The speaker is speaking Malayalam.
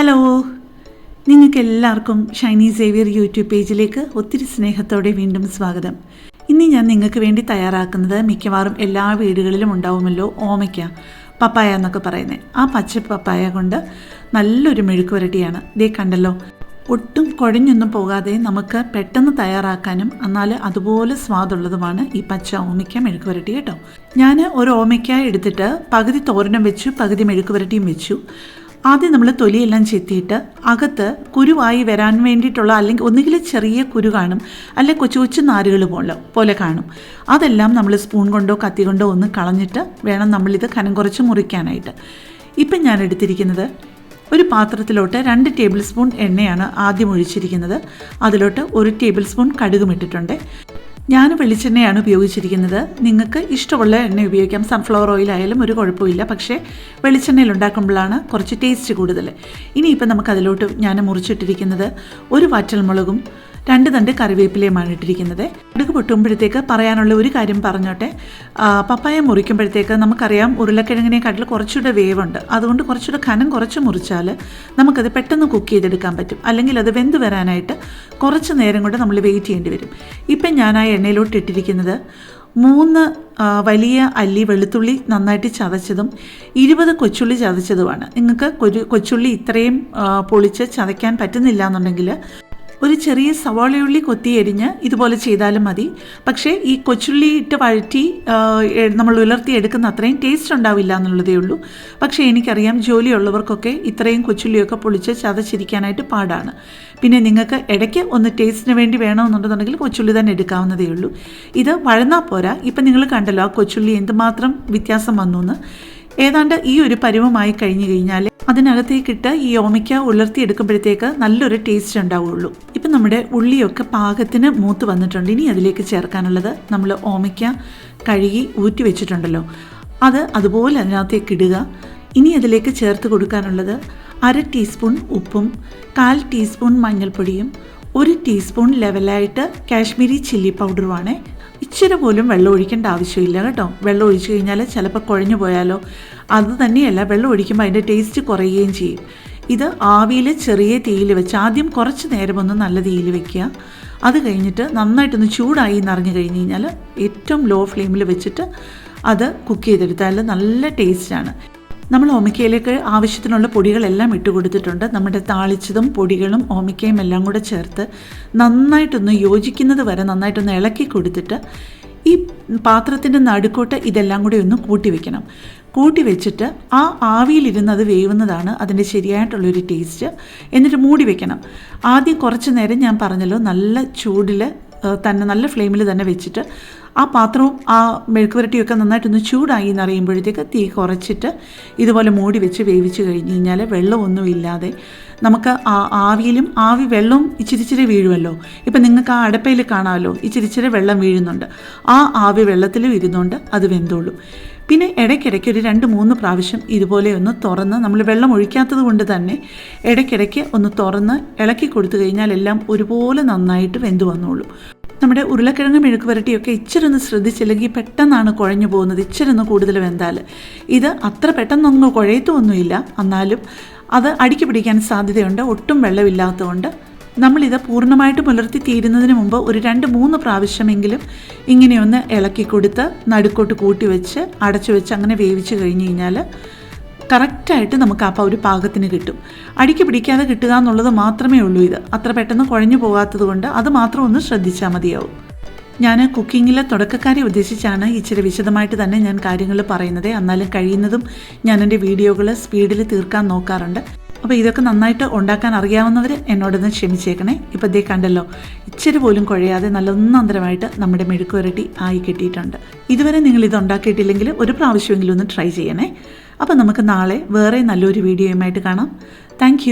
ഹലോ നിങ്ങൾക്ക് എല്ലാവർക്കും ഷൈനി സേവിയർ യൂട്യൂബ് പേജിലേക്ക് ഒത്തിരി സ്നേഹത്തോടെ വീണ്ടും സ്വാഗതം. ഇന്ന് ഞാൻ നിങ്ങൾക്ക് വേണ്ടി തയ്യാറാക്കുന്നത് മിക്കവാറും എല്ലാ വീടുകളിലും ഉണ്ടാവുമല്ലോ ഓമയ്ക്ക പപ്പായ എന്നൊക്കെ പറയുന്നത് ആ പച്ച പപ്പായ കൊണ്ട് നല്ലൊരു മെഴുക്ക് വരട്ടിയാണ് ഇതേ കണ്ടല്ലോ. ഒട്ടും കുഴഞ്ഞൊന്നും പോകാതെ നമുക്ക് പെട്ടെന്ന് തയ്യാറാക്കാനും എന്നാൽ അതുപോലെ സ്വാദുള്ളതുമാണ് ഈ പച്ച ഓമയ്ക്ക മെഴുക്ക് വരട്ടി കേട്ടോ. ഞാൻ ഒരു ഓമയ്ക്ക എടുത്തിട്ട് പകുതി തോരനും വെച്ചു പകുതി മെഴുക്ക് വരട്ടിയും വെച്ചു. ആദ്യം നമ്മൾ തൊലിയെല്ലാം ചെത്തിയിട്ട് അകത്ത് കുരുവായി വരാൻ വേണ്ടിയിട്ടുള്ള അല്ലെങ്കിൽ ഒന്നുകിൽ ചെറിയ കുരു കാണും അല്ലെ കൊച്ചു കൊച്ചു നാരുകൾ പോലെ പോലെ കാണും. അതെല്ലാം നമ്മൾ സ്പൂൺ കൊണ്ടോ കത്തി കൊണ്ടോ ഒന്ന് കളഞ്ഞിട്ട് വേണം നമ്മളിത് കനം കുറച്ച് മുറിക്കാനായിട്ട്. ഇപ്പം ഞാൻ എടുത്തിരിക്കുന്നത് ഒരു പാത്രത്തിലോട്ട് രണ്ട് ടേബിൾ സ്പൂൺ എണ്ണയാണ് ആദ്യം ഒഴിച്ചിരിക്കുന്നത്. അതിലോട്ട് ഒരു ടേബിൾ സ്പൂൺ കടുകും ഇട്ടിട്ടുണ്ട്. ഞാൻ വെളിച്ചെണ്ണയാണ് ഉപയോഗിച്ചിരിക്കുന്നത്. നിങ്ങൾക്ക് ഇഷ്ടമുള്ള എണ്ണ ഉപയോഗിക്കാം. സൺഫ്ലവർ ഓയിൽ ആയാലും ഒരു കുഴപ്പമില്ല പക്ഷേ വെളിച്ചെണ്ണയിൽ ഉണ്ടാക്കുമ്പോഴാണ് കുറച്ച് ടേസ്റ്റ് കൂടുതൽ ഇനിയിപ്പോൾ നമുക്ക് അതിലോട്ട് ഞാൻ മുറിച്ചിട്ടിരിക്കുന്നത് ഒരു വറ്റൽമുളകും രണ്ട് തണ്ട് കറിവേപ്പിലയുമാണ് ഇട്ടിരിക്കുന്നത് കടുക് പൊട്ടുമ്പോഴത്തേക്ക് പറയാനുള്ള ഒരു കാര്യം പറഞ്ഞോട്ടെ. പപ്പായ മുറിക്കുമ്പോഴത്തേക്ക് നമുക്കറിയാം ഉരുളക്കിഴങ്ങിനെക്കാട്ടിൽ കുറച്ചുകൂടെ വേവുണ്ട്. അതുകൊണ്ട് കുറച്ചുകൂടെ ഖനം കുറച്ച് മുറിച്ചാൽ നമുക്കത് പെട്ടെന്ന് കുക്ക് ചെയ്തെടുക്കാൻ പറ്റും. അല്ലെങ്കിൽ അത് വെന്ത് വരാനായിട്ട് കുറച്ച് നേരം കൊണ്ട് നമ്മൾ വെയിറ്റ് ചെയ്യേണ്ടി വരും. ഇപ്പം ഞാൻ ആ എണ്ണയിലോട്ട് ഇട്ടിരിക്കുന്നത് മൂന്ന് വലിയ അല്ലി വെളുത്തുള്ളി നന്നായിട്ട് ചതച്ചതും ഇരുപത് കൊച്ചുള്ളി ചതച്ചതുമാണ്. നിങ്ങൾക്ക് കൊച്ചുള്ളി ഇത്രയും പൊളിച്ച് ചതയ്ക്കാൻ പറ്റുന്നില്ല എന്നുണ്ടെങ്കിൽ ഒരു ചെറിയ സവാളയുള്ളി കൊത്തി എരിഞ്ഞ് ഇതുപോലെ ചെയ്താലും മതി. പക്ഷേ ഈ കൊച്ചുള്ളി ഇട്ട് വഴറ്റി നമ്മൾ ഉലർത്തി എടുക്കുന്ന അത്രയും ടേസ്റ്റ് ഉണ്ടാവില്ല എന്നുള്ളതേ ഉള്ളൂ. പക്ഷേ എനിക്കറിയാം ജോലിയുള്ളവർക്കൊക്കെ ഇത്രയും കൊച്ചുള്ളിയൊക്കെ പൊളിച്ച് ചതച്ചിരിക്കാനായിട്ട് പാടാണ്. പിന്നെ നിങ്ങൾക്ക് ഇടയ്ക്ക് ഒന്ന് ടേസ്റ്റിന് വേണ്ടി വേണമെന്നുണ്ടെന്നുണ്ടെങ്കിൽ കൊച്ചുള്ളി തന്നെ എടുക്കാവുന്നതേ ഉള്ളൂ. ഇത് വഴന്നാൽ പോരാ. ഇപ്പം നിങ്ങൾ കണ്ടല്ലോ ആ കൊച്ചുള്ളി എന്തുമാത്രം വ്യത്യാസം വന്നു എന്ന്. ഏതാണ്ട് ഈ ഒരു പരുവമായി കഴിഞ്ഞു കഴിഞ്ഞാൽ അതിനകത്തേക്കിട്ട് ഈ ഓമയ്ക്ക ഉലർത്തിയെടുക്കുമ്പോഴത്തേക്ക് നല്ലൊരു ടേസ്റ്റ് ഉണ്ടാവുള്ളൂ. ഇപ്പം നമ്മുടെ ഉള്ളിയൊക്കെ പാകത്തിന് മൂത്ത് വന്നിട്ടുണ്ട്. ഇനി അതിലേക്ക് ചേർക്കാനുള്ളത് നമ്മൾ ഓമയ്ക്ക കഴുകി ഊറ്റി വെച്ചിട്ടുണ്ടല്ലോ. അത് അതുപോലെ അതിനകത്തേക്ക് ഇടുക. ഇനി അതിലേക്ക് ചേർത്ത് കൊടുക്കാനുള്ളത് അര ടീസ്പൂൺ ഉപ്പും കാൽ ടീസ്പൂൺ മഞ്ഞൾപ്പൊടിയും ഒരു ടീസ്പൂൺ ലെവലായിട്ട് കാശ്മീരി ചില്ലി പൗഡറുമാണ് ഇച്ചിരി പോലും വെള്ളം ഒഴിക്കേണ്ട ആവശ്യമില്ല കേട്ടോ. വെള്ളം ഒഴിച്ചു കഴിഞ്ഞാൽ ചിലപ്പോൾ കുഴഞ്ഞു പോയാലോ. അത് തന്നെയല്ല വെള്ളം ഒഴിക്കുമ്പോൾ അതിന്റെ ടേസ്റ്റ് കുറയുകയും ചെയ്യും. ഇത് ആവിയിൽ ചെറിയ തീയിൽ വെച്ച് ആദ്യം കുറച്ച് നേരം ഒന്ന് നല്ല തീയിൽ വെക്കുക. അത് കഴിഞ്ഞിട്ട് നന്നായിട്ടൊന്ന് ചൂടായി എന്നറിഞ്ഞു കഴിഞ്ഞ് കഴിഞ്ഞാൽ ഏറ്റവും ലോ ഫ്ലെയിമിൽ വെച്ചിട്ട് അത് കുക്ക് ചെയ്തെടുത്താൽ നല്ല ടേസ്റ്റാണ് നമ്മൾ ഓമിക്കയിലേക്ക് ആവശ്യത്തിനുള്ള പൊടികളെല്ലാം ഇട്ട് കൊടുത്തിട്ടുണ്ട്. നമ്മുടെ താളിച്ചതും പൊടികളും ഓമിക്കയും എല്ലാം കൂടെ ചേർത്ത് നന്നായിട്ടൊന്ന് യോജിക്കുന്നത് വരെ നന്നായിട്ടൊന്ന് ഇളക്കി കൊടുത്തിട്ട് ഈ പാത്രത്തിന്റെ നടുക്കോട്ട് ഇതെല്ലാം കൂടി ഒന്ന് കൂട്ടി വെക്കണം. കൂട്ടി വെച്ചിട്ട് ആ ആവിയിലിരുന്ന് അത് വേവുന്നതാണ് അതിന്റെ ശരിയായിട്ടുള്ളൊരു ടേസ്റ്റ്. എന്നിട്ട് മൂടി വെക്കണം. ആദ്യം കുറച്ച് നേരം ഞാൻ പറഞ്ഞല്ലോ നല്ല ചൂടിൽ തന്നെ നല്ല ഫ്ലെയിമിൽ തന്നെ വെച്ചിട്ട് ആ പാത്രവും ആ മെഴുക്ക് വരട്ടിയൊക്കെ നന്നായിട്ടൊന്ന് ചൂടായി എന്നറിയുമ്പോഴത്തേക്ക് തീ കുറച്ചിട്ട് ഇതുപോലെ മൂടി വെച്ച് വേവിച്ച് കഴിഞ്ഞ് കഴിഞ്ഞാൽ വെള്ളമൊന്നും ഇല്ലാതെ നമുക്ക് ആ ആവിയിലും ആവി വെള്ളവും ഇച്ചിരി ഇച്ചിരി വീഴുമല്ലോ. ഇപ്പം നിങ്ങൾക്ക് ആ അടപ്പയിൽ കാണാമല്ലോ ഇച്ചിരി ഇച്ചിരി വെള്ളം വീഴുന്നുണ്ട്. ആ ആവി വെള്ളത്തിലും ഇരുന്നുകൊണ്ട് അത് വെന്തോളും. പിന്നെ ഇടയ്ക്കിടയ്ക്ക് ഒരു രണ്ട് മൂന്ന് പ്രാവശ്യം ഇതുപോലെ ഒന്ന് തുറന്ന് നമ്മൾ വെള്ളം ഒഴിക്കാത്തത് കൊണ്ട് തന്നെ ഇടയ്ക്കിടയ്ക്ക് ഒന്ന് തുറന്ന് ഇളക്കി കൊടുത്തു കഴിഞ്ഞാൽ എല്ലാം ഒരുപോലെ നന്നായിട്ട് വെന്തു വന്നോളൂ. നമ്മുടെ ഉരുളക്കിഴങ്ങ് മെഴുക്ക് പുരട്ടിയൊക്കെ ഇച്ചിരി ഒന്ന് ശ്രദ്ധിച്ചില്ലെങ്കിൽ പെട്ടെന്നാണ് കുഴഞ്ഞു പോകുന്നത് ഇച്ചിരി ഒന്ന് കൂടുതൽ വെന്താൽ. ഇത് അത്ര പെട്ടെന്നൊന്നും കുഴയത്തൊന്നുമില്ല. എന്നാലും അത് അടുക്കി പിടിക്കാൻ സാധ്യതയുണ്ട് ഒട്ടും വെള്ളമില്ലാത്തതുകൊണ്ട് നമ്മളിത് പൂർണമായിട്ട് പുലർത്തി തീരുന്നതിന് മുമ്പ് ഒരു രണ്ട് മൂന്ന് പ്രാവശ്യമെങ്കിലും ഇങ്ങനെയൊന്ന് ഇളക്കി കൊടുത്ത് നടുക്കോട്ട് കൂട്ടി വെച്ച് അടച്ചു വെച്ച് അങ്ങനെ വേവിച്ച് കഴിഞ്ഞ് കഴിഞ്ഞാൽ കറക്റ്റായിട്ട് നമുക്ക് ആ ഒരു പാകത്തിന് കിട്ടും. അടിക്ക് പിടിക്കാതെ കിട്ടുക എന്നുള്ളത് മാത്രമേ ഉള്ളൂ ഇത്. അത്ര പെട്ടെന്ന് കുഴഞ്ഞു പോകാത്തത് കൊണ്ട് അത് മാത്രം ഒന്ന് ശ്രദ്ധിച്ചാൽ മതിയാവും. ഞാൻ കുക്കിങ്ങിലെ തുടക്കക്കാരെ ഉദ്ദേശിച്ചാണ് ഇച്ചിരി വിശദമായിട്ട് തന്നെ ഞാൻ കാര്യങ്ങൾ പറയുന്നത്. എന്നാലും കഴിയുന്നതും ഞാൻ എന്റെ വീഡിയോകൾ സ്പീഡിൽ തീർക്കാൻ നോക്കാറുണ്ട്. അപ്പോൾ ഇതൊക്കെ നന്നായിട്ട് ഉണ്ടാക്കാൻ അറിയാവുന്നവർ എന്നോടൊന്ന് ക്ഷമിച്ചേക്കണേ. ഇപ്പോൾ ഇതേ കണ്ടല്ലോ ഇച്ചിരി പോലും കുഴയാതെ നല്ല ഒന്നന്തരമായിട്ട് നമ്മുടെ മെഴുക്ക് വരട്ടി ആയി കിട്ടിയിട്ടുണ്ട്. ഇതുവരെ നിങ്ങൾ ഇത് ഉണ്ടാക്കിയിട്ടില്ലെങ്കിൽ ഒരു പ്രാവശ്യമെങ്കിലും ഒന്ന് ട്രൈ ചെയ്യണേ. അപ്പോൾ നമുക്ക് നാളെ വേറെ നല്ലൊരു വീഡിയോയുമായിട്ട് കാണാം. താങ്ക്